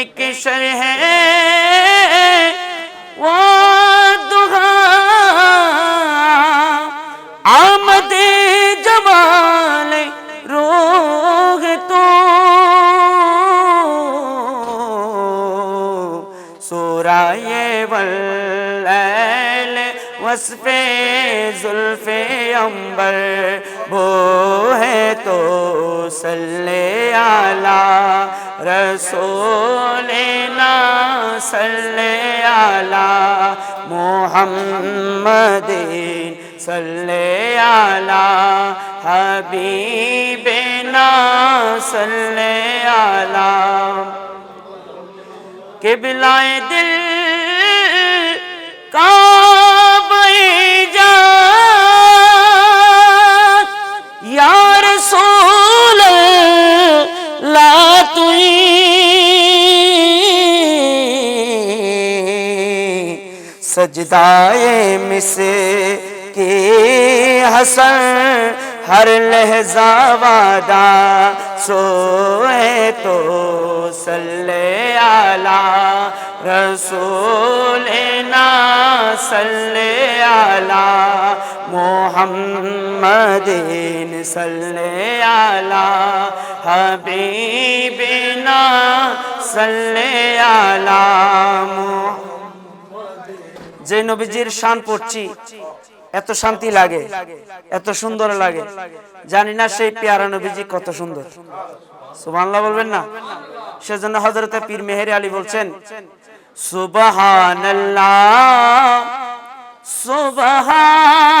ایک شر ہے۔ وصف زلف امبر وہ ہے تو صلی اعلیٰ رسولنا، صلی اللہ محمد، صلی اعلیٰ حبیبنا، صلی اللہ قبلہ دل کا سجدائے مس کی حسن ہر لہجہ وعدہ سوئے تو صلی علی رسولنا صلی علی محمدین صلی علی حبیبنا صلی علی محمد যে নবীজির শান পড়ছি, এত শান্তি লাগে, এত সুন্দর লাগে। জানি না সেই পেয়ারা নবীজি কত সুন্দর। সুবহানাল্লাহ বলবেন না? সেজন্য হযরতে পীর মেহের আলী বলছেন, সুবহানাল্লাহ সুবহানাল্লাহ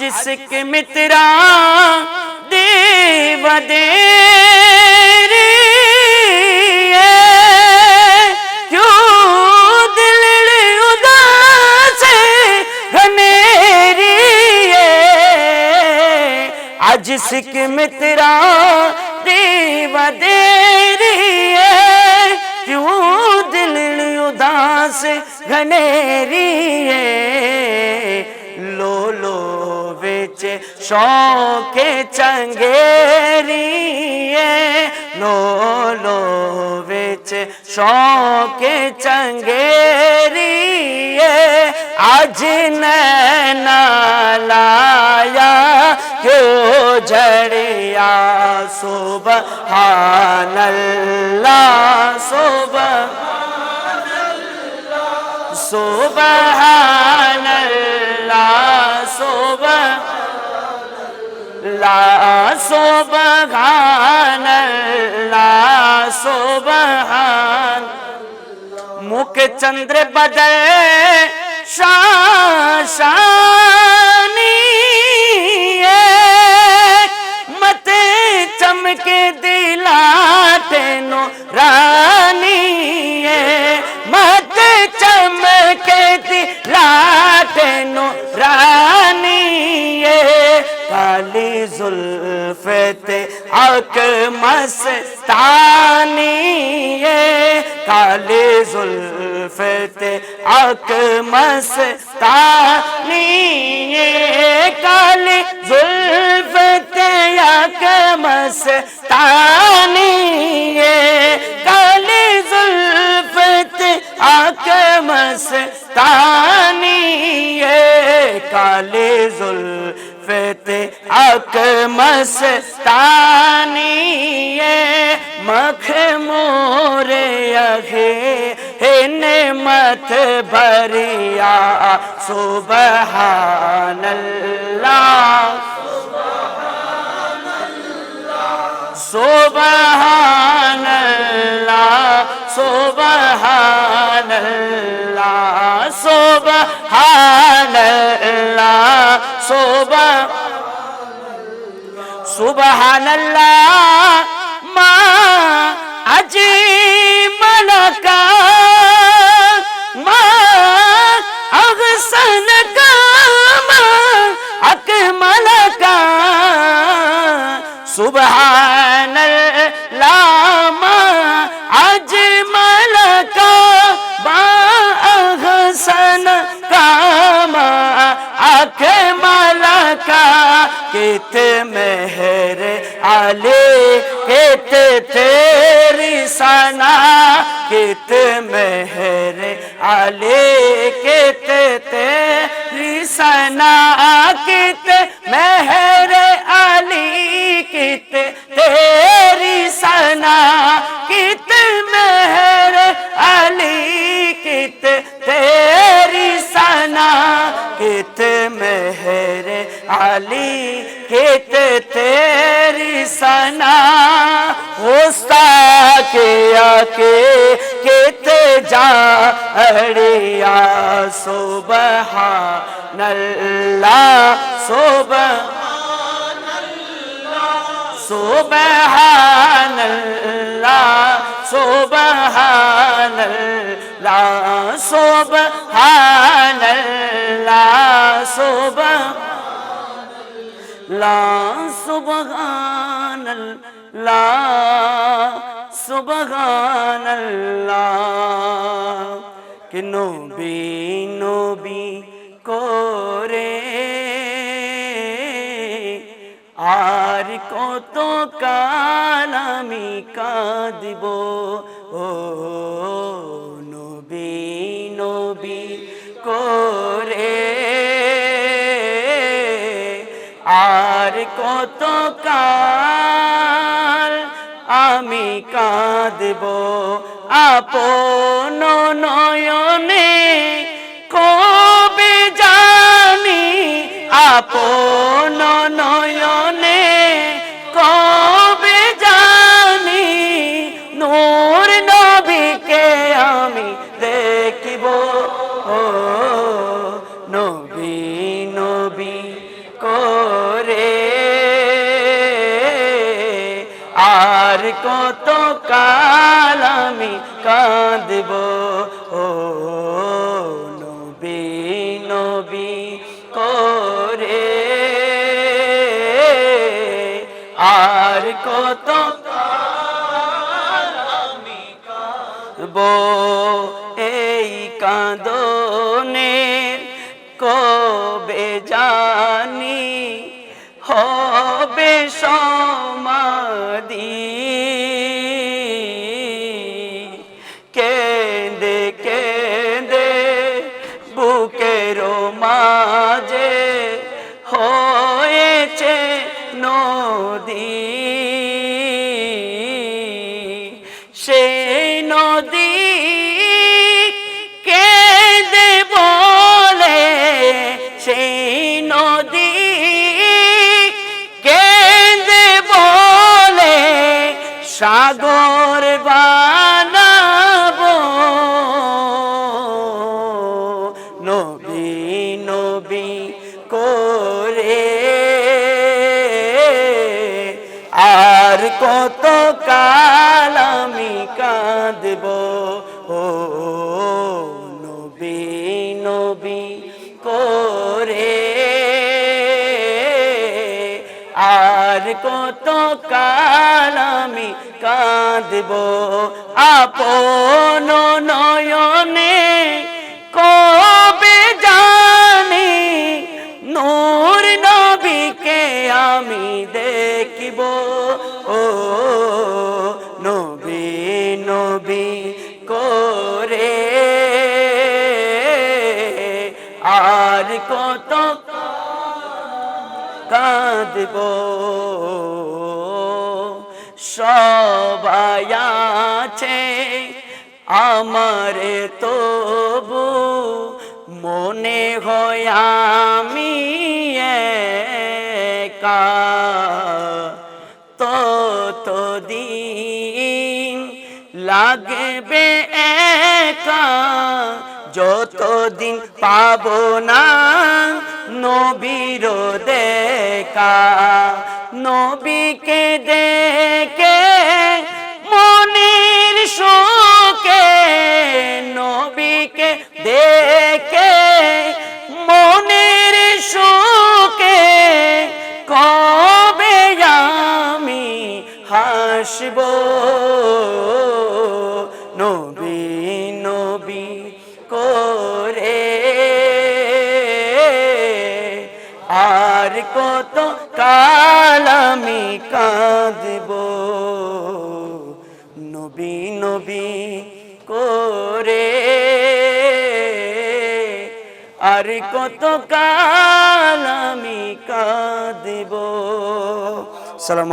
जिसक मित्रा देव दे जिसक मित्रा देव दे क्यों दिल उदास घनेरी है शौके चंगेरिए लोलो विच शौके चंगेरिए आज नालाया क्यों जड़िया सुबह हानल्ला सुबह सुबह सुबह اللہ سبحان اللہ سبحان مکھ چندر بدل فتح حق مستانی کالی زلفت حق مستانی کالی زلفت حق مستانی کالی زلفت حق مستانی کالی زلفت जुल्फत अकमस तानिए मख मोरे अघे हेने मत भरिया सुबहानल्ला सुबहानल्ला सुबहानल्ला सुबहानल्ला সোবা সুবহানাল্লাহ মা कित मेहर आले कित तेरी सना कित मेहर आले कित तेरी सना कित मेहर علی کھیت تیری سنا ہوستا کے آکے کت جا اڑیا۔ سبحان اللہ سبحان سبحان اللہ سبحان اللہ سبحان اللہ سبحان اللہ লা সুবহানাল্লাহ সুবহানাল্লাহ। কে নবী নবী করে আর কত কাল আমি কাঁদব ও আর কত কাল আমি কাঁদব আপন নয়নে কবে জানি আপন নয়নে আর কত বো এই কাঁদনে সাগর বানাবো। নবী নবী করে। আর কত কাল আমি কাঁদব। ও কত কাল আমি কাঁদব, আপন নয়নে কবে জানি নূর নবীকে আমি দেখিব। ও নবী নবী করে আর কত কাঁদব। সবাই আছে আমার তবু মনে হয় আমি একা। ততদিন লাগবে একা, যতদিন পাবো না নবীর দেখা নবীকে দেখে আর কত কাল আমি কাঁদব। নবী নবী করে আর কত কাল আমি কাঁদব।